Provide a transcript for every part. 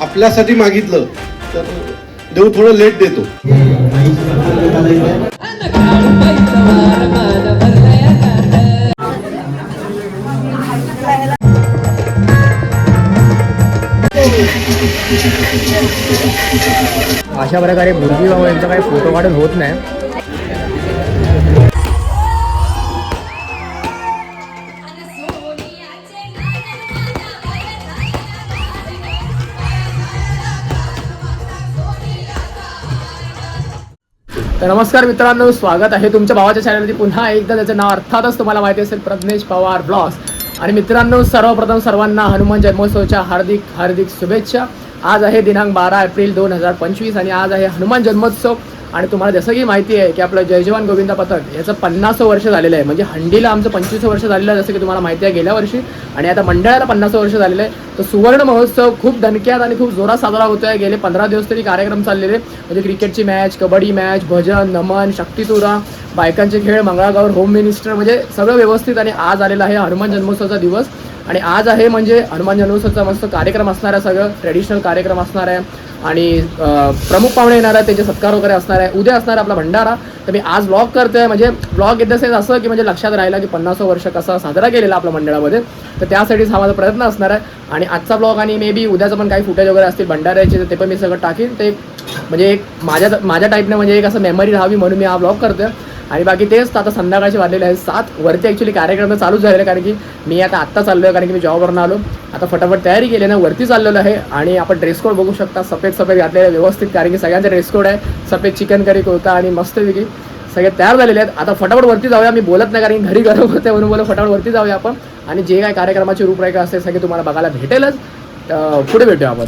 आपल्यासाठी मागितलं तर देव थोडं लेट देतो. अशा प्रकारे भुर्जी भाऊ यांचा काही फोटो काढून होत नाही. तर नमस्कार मित्रांनो स्वागत आहे तुमच्या भावाच्या चॅनलमध्ये पुन्हा एकदा त्याचं नाव अर्थातच तुम्हाला माहिती असेल प्रज्ञेश पवार ब्लॉग्स आणि मित्रांनो सर्वप्रथम सर्वांना हनुमान जन्मोत्सवाच्या हार्दिक हार्दिक शुभेच्छा. आज आहे दिनांक बारा एप्रिल दोन हजार पंचवीस आणि आज आहे हनुमान जन्मोत्सव. आणि तुम्हाला जसं की माहिती आहे की आपलं जय जवान गोविंदा पथक याचं पन्नासं वर्ष झालेलं आहे. म्हणजे हंडीला आमचं पंचवीस वर्ष झालेलं आहे जसं की तुम्हाला माहिती आहे गेल्या वर्षी. आणि आता मंडळाला पन्नास वर्ष झालेलं आहे. तर सुवर्ण महोत्सव खूप दणक्यात आणि खूप जोरात साजरा होतो आहे गेले पंधरा दिवस तरी कार्यक्रम चाललेले. म्हणजे क्रिकेटची मॅच कबड्डी मॅच भजन नमन शक्तितुरा बायकांचे खेळ मंगळागौर होम मिनिस्टर म्हणजे सगळं व्यवस्थित आणि आज आलेला आहे हनुमान जन्मोत्सवाचा दिवस. आणि आज आहे म्हणजे हनुमान जन्मोत्सवचा मस्त कार्यक्रम असणार आहे सगळं ट्रेडिशनल कार्यक्रम असणार आहे. आणि प्रमुख पाहुणे येणार आहे त्यांचे सत्कार वगैरे असणार आहे. उद्या असणार आहे आपला भंडारा. तर मी आज ब्लॉग करतोय म्हणजे ब्लॉग इन द सेन्स असं की म्हणजे लक्षात राहिला की पन्नास वर्ष कसा साजरा केलेला आपल्या मंडळामध्ये. तर त्यासाठीच हा माझा प्रयत्न असणार आहे. आणि आजचा ब्लॉग आणि मे बी उद्याचं पण काही फुटेज वगैरे असतील भंडाऱ्याचे तर ते पण मी सगळं टाकीन. ते म्हणजे एक माझ्या माझ्या टाईपने म्हणजे एक असं मेमरी राहावी म्हणून मी हा ब्लॉग करतोय. आणि बाकी तेच तर आता संध्याकाळचे वाजलेले आहे. सात वरती ॲक्च्युली कार्यक्रम चालूच झालेले कारण की मी आता आत्ता चाललो आहे कारण की मी जॉबवरून आलो. आता फटाफट तयारी केली ना वरती चाललेलो आहे. आणि आपण ड्रेस कोड बघू शकता. सफेद सफेद घातलेले व्यवस्थित कारण की सगळ्यांचा ड्रेस कोड आहे. सफेद चिकन करी कुर्ता आणि मस्तपैकी सगळे तयार झालेले आहेत. आता फटाफट वरती जाऊया. मी बोलत नाही कारण की घरी गरम होते म्हणून बोला फटाफट वरती जाऊया आपण. आणि जे काय कार्यक्रमाची रूपरेखा असते सगळे तुम्हाला बघायला भेटेलच. पुढे भेटूया आपण.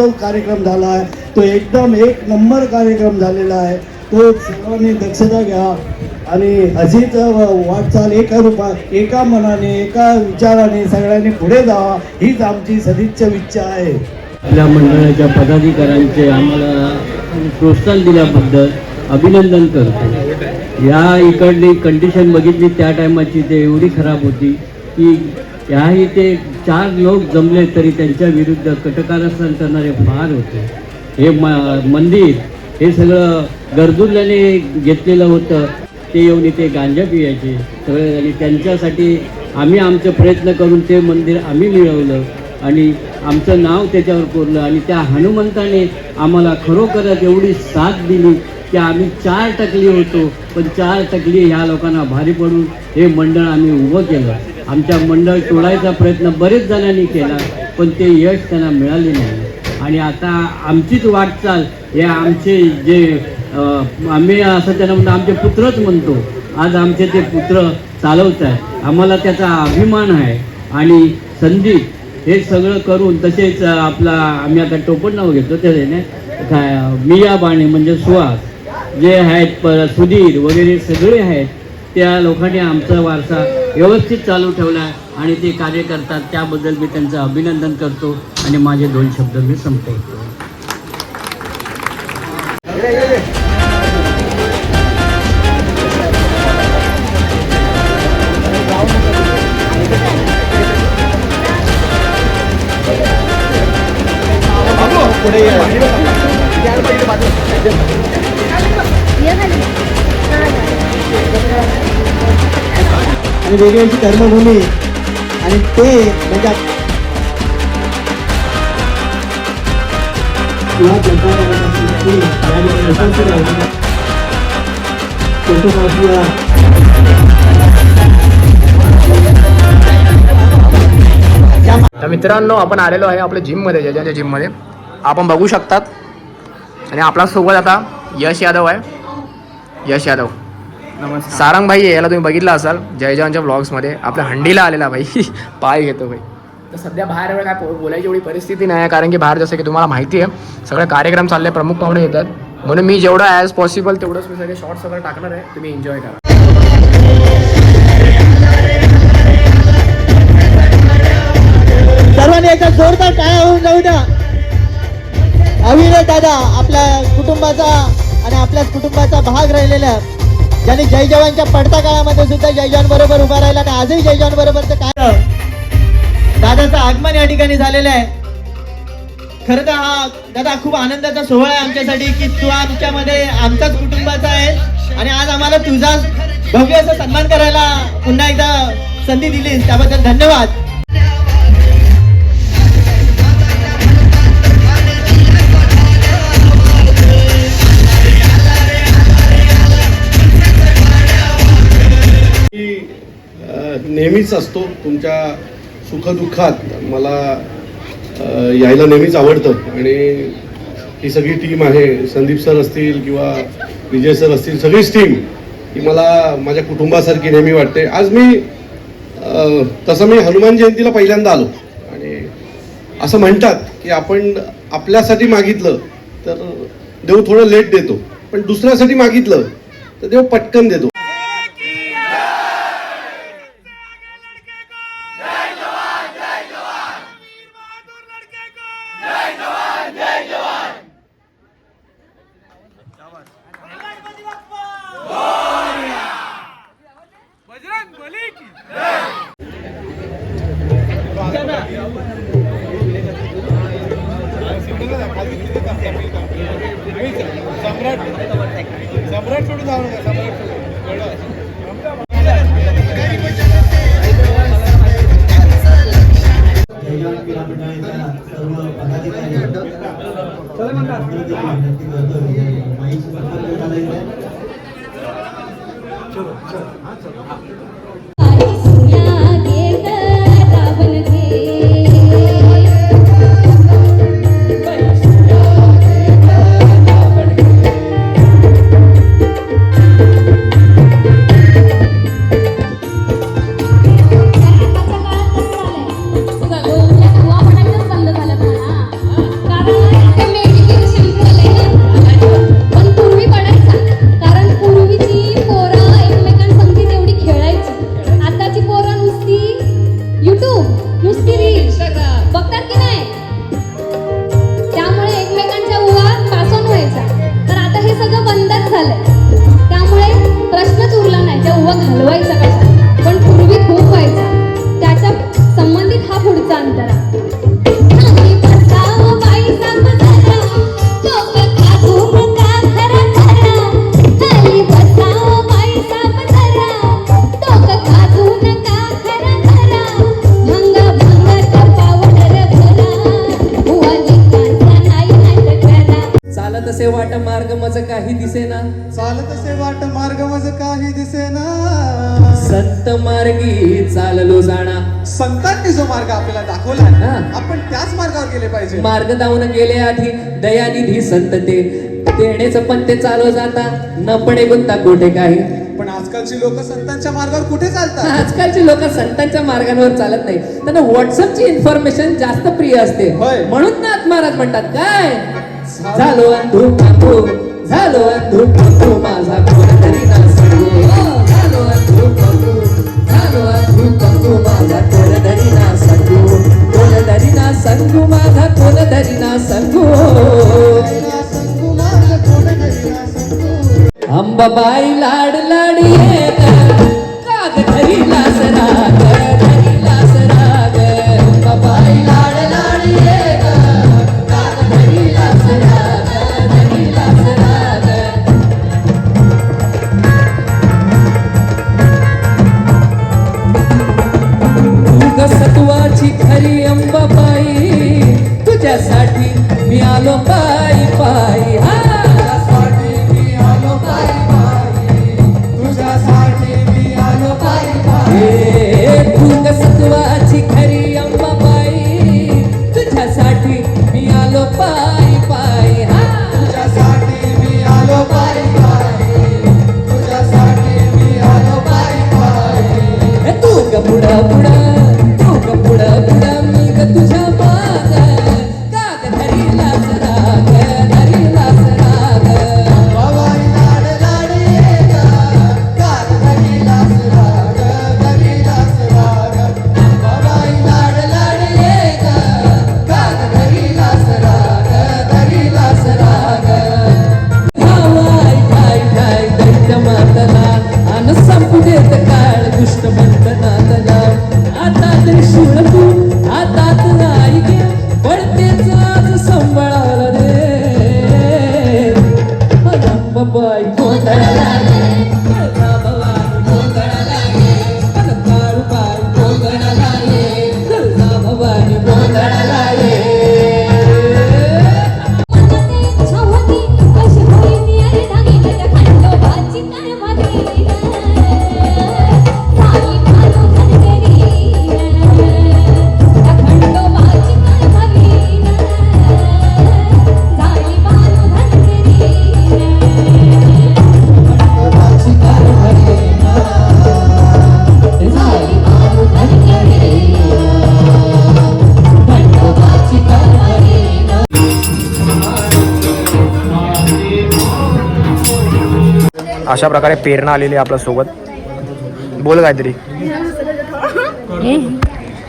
जो कार्यक्रम झाला आहे. तो एकदम एक नंबर कार्यक्रम झालेला आहे. तो सर्वांनी दक्षता घ्या. आणि अशीच वाटचाल एका रूपात एका मनाने एका विचाराने सगळ्यांनी पुढे जावा. हीच आमची सदिच्छा इच्छा आहे. आपल्या मंडळाच्या पदाधिकाऱ्यांचे आम्हाला प्रोत्साहन दिल्याबद्दल अभिनंदन करतो. या इकडली कंडिशन बघितली त्या टायमाची ते एवढी खराब होती की याही ते चार लोक जमले तरी त्यांच्या विरुद्ध कटकारस्थान करणारे फार होते. हे म मंदिर हे सगळं गरजुल्याने घेतलेलं होतं. ते येऊन इथे गांजा पियायचे. सगळे आणि त्यांच्यासाठी आम्ही आमचे प्रयत्न करून ते मंदिर आम्ही मिळवलं. आणि आमचं नाव त्याच्यावर कोरलं. आणि त्या हनुमंताने आम्हाला खरोखरच एवढी साथ दिली की आम्ही चार टकली होतो. पण चार टकली ह्या लोकांना भारी पडून हे मंडळ आम्ही उभं केलं. आमच्या मंडळ तोडायचा प्रयत्न बरेच जणांनी केला पण ते यश त्यांना मिळाले नाही. आणि आता आमचीच वाटचाल हे आमचे जे आम्ही असं त्यांना म्हणतो आमचे पुत्रच म्हणतो. आज आमचे ते पुत्र चालवत आहे आम्हाला त्याचा अभिमान आहे. आणि संधी हे सगळं करून तसेच आपला आम्ही आता टोपण नाव घेतो त्याने काय मिया बाणे म्हणजे सुहास. जे आहेत प सुधीर वगैरे सगळे आहेत त्या लोकांनी आमचा वारसा व्यवस्थित चालू ठेवला आणि ते कार्य करतात त्याबद्दल मी त्यांचं अभिनंदन करतो आणि माझे दोन शब्द मी संपवतो. पुढे आणि वेगवेगळी कर्मभूमी. आणि ते म्हणजे तर मित्रांनो आपण आलेलो आहे आपल्या जिममध्ये जिम जिममध्ये. आपण बघू शकतात. आणि आपल्यासोबत आता यश यादव आहे. यश यादव. नमस्कार. सारंग भाई आहे, याला तुम्ही बघितलं असाल जयजानच्या ब्लॉग्समध्ये आपल्या हंडीला आलेला भाई. पाय घेतो भाई. तर सध्या बाहेर एवढं काय बोलायची एवढी परिस्थिती नाही आहे कारण की बाहेर जसं की तुम्हाला माहिती आहे सगळे कार्यक्रम चालले प्रमुख पाहुणे येतात. म्हणून मी जेवढं ॲज पॉसिबल तेवढंच मी सगळे शॉर्ट्स वगैरे टाकणार आहे तुम्ही एन्जॉय करा. सर्वांनी एकदा जोरदार टाळ्या होऊन जाऊ द्या. अविनाश दादा आपल्या कुटुंबाचा आणि आपल्याच कुटुंबाचा भाग राहिलेला ज्यांनी जय जवानच्या पडत्या काळामध्ये सुद्धा जय जवान बरोबर उभा राहिला आणि आजही जय जवान बरोबर काय दादाचं आगमन या ठिकाणी झालेलं आहे. खरं तर हा दादा खूप आनंदाचा सोहळा आहे आमच्यासाठी की तू आमच्यामध्ये आमचाच कुटुंबाचा आहे आणि आज आम्हाला तुझा भव्य असा सन्मान करायला पुन्हा एकदा संधी दिलीस. त्याबद्दल धन्यवाद. नेहमीच असतो तुमच्या सुखदुःखात. मला यायला नेहमीच आवडतं. आणि ही सगळी टीम आहे. संदीप सर असतील किंवा विजय सर असतील सगळीच टीम ही मला माझ्या कुटुंबासारखी नेहमी वाटते. आज मी तसं मी हनुमान जयंतीला पहिल्यांदा आलो. आणि असं म्हणतात की आपण आपल्यासाठी मागितलं तर देव थोडं लेट देतो. पण दुसऱ्यासाठी मागितलं तर देव पटकन देतो. सूर्या मार्गी चाललो जाणा. संतांनी जो मार्ग आपल्याला दाखवला हा. आपण त्याच मार्गावर गेले पाहिजे. मार्ग दावून गेले आधी दयानिधी संत ते. देण्याचं पण ते चालू जाता न पडे गुंता कुठे काही. पण आजकालची लोक संतांच्या मार्गावर कुठे चालतात? आजकालची लोक संतांच्या मार्गांवर चालत नाही. त्यांना व्हॉट्सअपची इन्फॉर्मेशन जास्त प्रिय असते. म्हणून नाथ महाराज म्हणतात काय? झालो. अंधू झालो अंधू माझा कोणतरी काकू माझा कोणतरी ना सांगू कोणतरी ना सांगू माझा कोणतरी ना सांगू अंबाबाई लाड लाडी अशा प्रकारे प्रेरणा आलेली आहे आपल्यासोबत. बोल काहीतरी.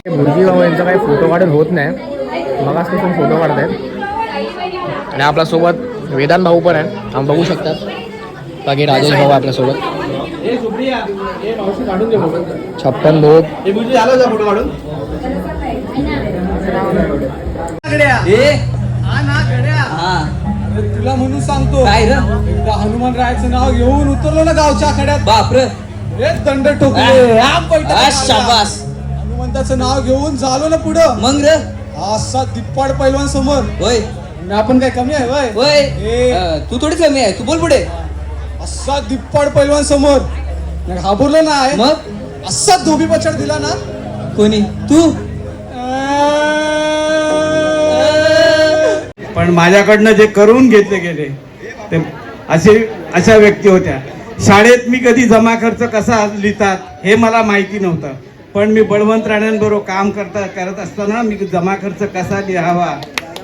भुर्जी भाऊ यांचा काही फोटो काढून होत नाही. मगासपासून फोटो काढत आहेत आणि आपल्यासोबत वेदांत भाऊ पण आहे आम्ही बघू शकतात. बाकी राजेश भाऊ आपल्यासोबत छप्पन भोग. अरे तुला म्हणून सांगतो. काय रे? एकदा हनुमान रायाचं नाव घेऊन उतरलो ना गावच्या आखाड्यात. बाप रे दंड ठोकले. आ, बैठक आ, लागला. शाबास. हनुमंताचं नाव घेऊन झालो ना पुढं. मग रे? असा दिप्पाड पैलवान समोर होय. आणि आपण काय कमी आहे वय होय. ए. अं, तू थोडी कमी आहे. तू बोल पुढे. असा दिप्पाड पैलवान समोर घाबरलो नाही. मग? असा धोबी बछड दिला ना. कोणी? तू? पण माझ्याकडनं जे करून घेतले गेले ते असे अशा व्यक्ती होत्या. शाळेत मी कधी जमा खर्च कसा लिहितात हे मला माहिती नव्हतं. पण मी बळवंत राण्यांबरोबर काम करता करत असताना मी जमा खर्च कसा लिहावा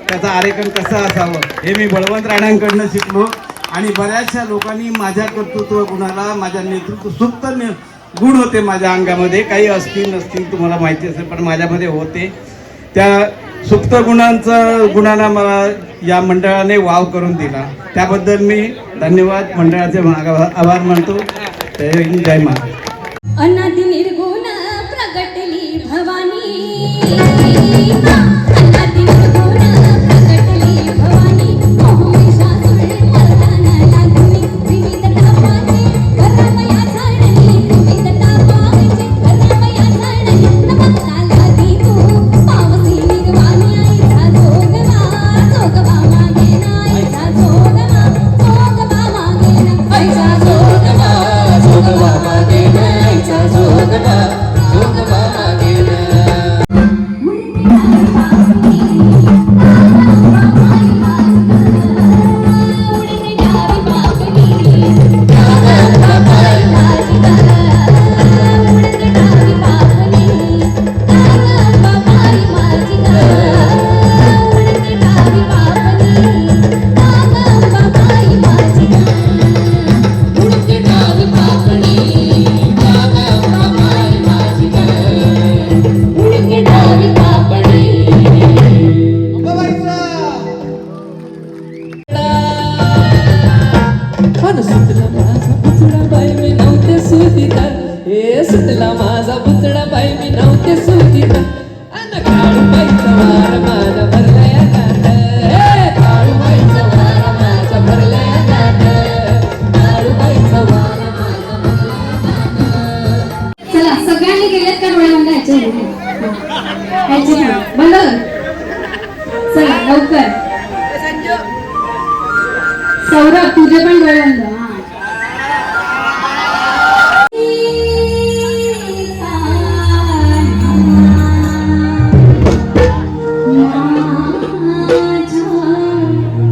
त्याचा आरेखन कसं असावं हे मी बळवंत राण्यांकडनं शिकलो. आणि बऱ्याचशा लोकांनी माझ्या कर्तृत्व गुणाला माझ्या नेतृत्व सुप्त ने- गुण होते माझ्या अंगामध्ये. काही असतील नसतील तुम्हाला माहिती असेल पण माझ्यामध्ये होते. त्या सुप्त गुणांचा गुणांना मला या मंडळाने वाव करून दिला. त्याबद्दल मी धन्यवाद. मंडळाचे आभार मानतो. जय जय अनादि निर्गुण प्रगटली भवानी.